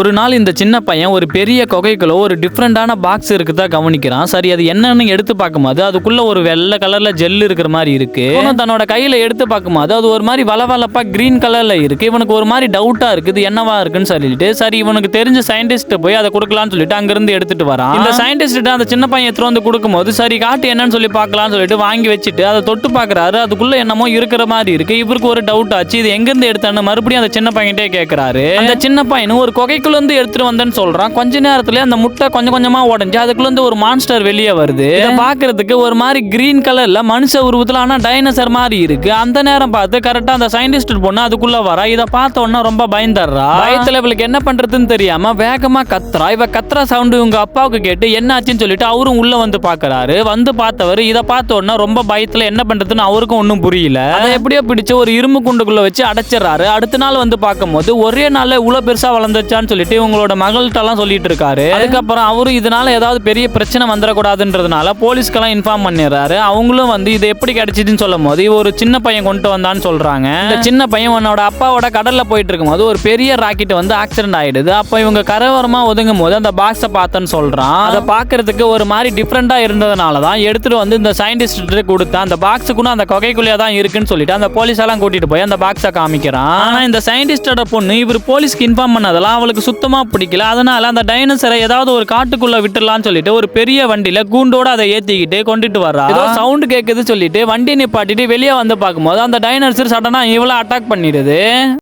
ஒரு நாள் இந்த சின்ன பையன் ஒரு பெரிய குகைக்குள்ள ஒரு டிஃப்ரெண்டான பாக்ஸ் இருக்குதா கவனிக்கிறான். சரி அது என்னன்னு எடுத்து பார்க்கும்போது அதுக்குள்ள ஒரு வெள்ளை கலர்ல ஜெல் இருக்கிற மாதிரி இருக்கு. தன்னோட கையில எடுத்து பார்க்கும்போது அது ஒரு மாதிரி வளவளப்பா கிரீன் கலர்ல இருக்கு. இவனுக்கு ஒரு மாதிரி டவுட்டா இருக்குது என்னவா இருக்குன்னு சொல்லிட்டு சரி இவனுக்கு தெரிஞ்ச சயின்டிஸ்ட் போய் அதை கொடுக்கலாம்னு சொல்லிட்டு அங்கிருந்து எடுத்துட்டு வரான். இந்த சயின்டிஸ்ட் அந்த சின்ன பையன் எடுத்துட்டு வந்து கொடுக்கும்போது சரி காட்டு என்னன்னு சொல்லி பார்க்கலாம்னு சொல்லிட்டு வாங்கி வச்சுட்டு அதை தொட்டு பார்க்கறாரு. அதுக்குள்ள என்னமோ இருக்கிற மாதிரி இருக்கு. இவருக்கு ஒரு டவுட் ஆச்சு. இது எங்க இருந்து எடுத்தான்னு மறுபடியும் அந்த சின்ன பையன்கிட்டே கேட்கறாரு அந்த சின்ன பையனும் ஒரு குகைக்குள்ள இருந்து எடுத்துட்டு வந்தேன்னு சொல்றான். கொஞ்ச நேரத்துல அந்த முட்டை கொஞ்சம் கொஞ்சமா உடைஞ்சு அதுக்குள்ள இருந்து ஒரு மான்ஸ்டர் வெளியே வருது. இதை பாக்குறதுக்கு ஒரு மாதிரி கிரீன் கலர்ல மனுஷ உருவத்துல ஆனா டைனோசர் மாதிரி இருக்கு. அந்த நேரம் பார்த்து கரெக்டா அந்த சயின்டிஸ்ட் பொண்ணு அதுக்குள்ள வரா. இதை பார்த்த உடனே ரொம்ப பயந்துடுறா பயத்துல இவளுக்கு என்ன பண்றதுன்னு தெரியாம வேகமா கத்துறா. இவ கத்துற சவுண்ட் இவங்க அப்பாவுக்கு கேட்டு என்ன ஆச்சுன்னு சொல்லிட்டு அவரும் உள்ள வந்து பாக்குறாரு வந்து பார்த்தவர் இதை பார்த்த உடனே ரொம்ப பயத்துல என்ன பண்றதுன்னு அவருக்கும் ஒன்றும் புரியல. அதை எப்படியோ பிடிச்சு ஒரு இரும்பு குண்டுக்குள்ள வச்சு அடைச்சிடறாரு. அடுத்த நாள் வந்து பார்க்கும்போது ஒரே நாள்ல இவ்வளவு பெருசா வளர்ந்துச்சான்னு சொல்லிட்டு இவங்களோட மகள்கிட்ட எல்லாம் சொல்லிட்டு இருக்காரு அதுக்கப்புறம் அவரும் இதனால ஏதாவது பெரிய பிரச்சனை வந்துடக்கூடாதுன்றதுனால போலீஸ்க்கெல்லாம் இன்ஃபார்ம் பண்ணிடுறாரு. அவங்களும் வந்து இது எப்படி கிடைச்சிதுன்னு சொல்லும் போது ஒரு சின்ன பையன் கொண்டு வந்தான்னு சொல்றாங்க. இந்த சின்ன பையன் உன்னோட அப்பாவோட கடல்ல போயிட்டு இருக்கும்போது ஒரு பெரிய ராக்கெட் வந்து ஆக்சிடென்ட் ஆயிடுது. அப்போ இவங்க கரையோரமா ஒதுங்கும் போது அந்த பாக்ஸை பார்த்தேன்னு சொல்றான். அதை பார்க்கிறதுக்கு ஒரு மாதிரி டிஃப்ரெண்டா இருந்ததுனால தான் எடுத்துட்டு வந்து இந்த சயின்டிஸ்ட் கொடுத்தா அந்த பாக்ஸுக்குன்னு அந்த கொகைக்குள்ளேயே தான் இருக்குன்னு சொல்லிட்டு அந்த போலீஸ் எல்லாம் கூட்டிட்டு போய் அந்த பாக்ஸை காமிக்கிறான். ஆனா இந்த சயின்டிஸ்டோட பொண்ணு இவர் போலீஸ்க்கு இன்ஃபார்ம் பண்ணதெல்லாம் அவளுக்கு சுத்தமாக பிடிக்கல. அதனால அந்த டைனோசரை ஏதாவது ஒரு காட்டுக்குள்ள விட்டுடலாம்னு சொல்லிட்டு ஒரு பெரிய வண்டியில கூண்டோட அதை ஏத்திக்கிட்டு கொண்டுட்டு வர்றா. ஏதோ சவுண்ட் கேட்குது சொல்லிட்டு வண்டியை நிப்பாட்டிட்டு வெளியே வந்து பார்க்கும்போது அந்த டைனோசர் சடனா இவ்வளோ அட்டாக் பண்ணிடுது.